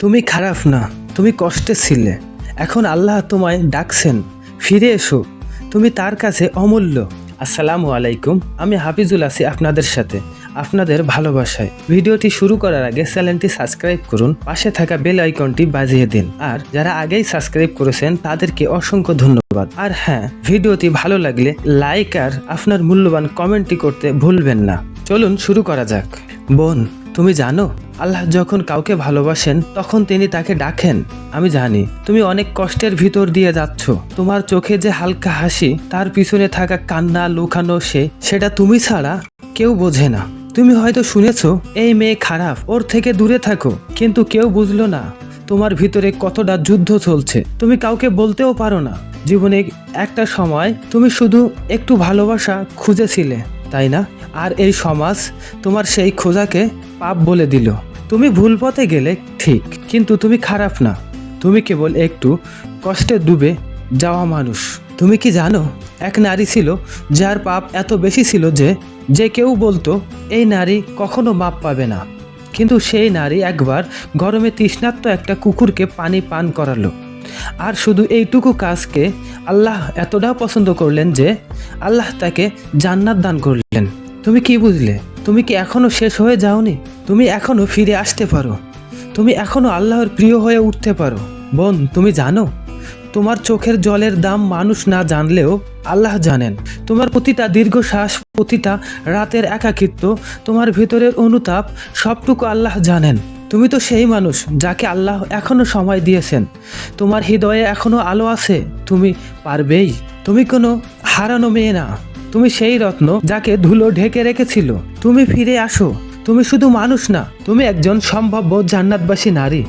তুমি খারাপ না, তুমি কষ্টে ছিলে। এখন আল্লাহ তোমায় ডাকছেন, ফিরে এসো। তুমি তার কাছে অমূল্য। আসসালামু আলাইকুম, আমি হাফিজুল আছি আপনাদের সাথে, আপনাদের ভালোবাসায়। ভিডিওটি শুরু করার আগে চ্যানেলটি সাবস্ক্রাইব করুন, পাশে থাকা বেল আইকনটি বাজিয়ে দিন। আর যারা আগেই সাবস্ক্রাইব করেছেন, তাদেরকে অসংখ্য ধন্যবাদ। আর হ্যাঁ ভিডিওটি ভালো লাগলে লাইক আর আপনার মূল্যবান কমেন্টটি করতে ভুলবেন না। চলুন শুরু করা যাক। বোন তুমি জানো, আল্লাহ যখন কাউকে ভালোবাসেন, তখন তিনি তাকে ডাকেন। আমি জানি, তুমি অনেক কষ্টের ভিতর দিয়ে যাচ্ছ। তোমার চোখে যে হালকা হাসি, তার পিছনে থাকা কান্না, লুকানো সে, সেটা তুমি ছাড়া কেউ বোঝে না। তুমি হয়তো শুনেছো, এই মেয়ে খারাপ, ওর থেকে দূরে থাকো। কিন্তু কেউ বুঝলো না, তোমার ভিতরে কতটা যুদ্ধ চলছে। তুমি কাউকে বলতেও পারো না। জীবনে একটা সময় তুমি শুধু একটু ভালোবাসা খুঁজেছিলে। তাই না? আর এই সমাজ তোমার সেই খোঁজাকে পাপ বলে দিল। তুমি ভুল পথে গেলে ঠিক, কিন্তু তুমি খারাপ না। তুমি কেবল একটু কষ্টে ডুবে যাওয়া মানুষ। তুমি কি জানো, এক নারী ছিল যার পাপ এত বেশি ছিল যে যে কেউ বলতো, এই নারী কখনো মাপ পাবে না। কিন্তু সেই নারী একবার গরমে তৃষ্ণার্ত একটা কুকুরকে পানি পান করালো। আর শুধু এইটুকু কাজকে আল্লাহ এতটাও পছন্দ করলেন যে আল্লাহ তাকে জান্নাত দান করলেন। তুমি কি বুঝলে? তুমি কি এখনও শেষ হয়ে যাওনি? তুমি এখনও ফিরে আসতে পারো। তুমি এখনও আল্লাহর প্রিয় হয়ে উঠতে পারো। বোন, তুমি জানো? তোমার চোখের জলের দাম মানুষ না জানলেও আল্লাহ জানেন। তোমার প্রতিটা দীর্ঘশ্বাস প্রতিটা রাতের একাকিত্ব, তোমার ভিতরের অনুতাপ, সবটুকু আল্লাহ জানেন। তুমি তো সেই মানুষ যাকে আল্লাহ এখনও সময় দিয়েছেন। তোমার হৃদয়ে এখনও আলো আছে। তুমি পারবেই। তুমি কোনো হারানো মেয়ে না। তুমি সেই রত্ন যাকে ধুলো ঢেকে রেখেছিল। তুমি ফিরে আসো। তুমি শুধু মানুষ না, তুমি একজন সম্ভাব্য জান্নাতবাসী নারী।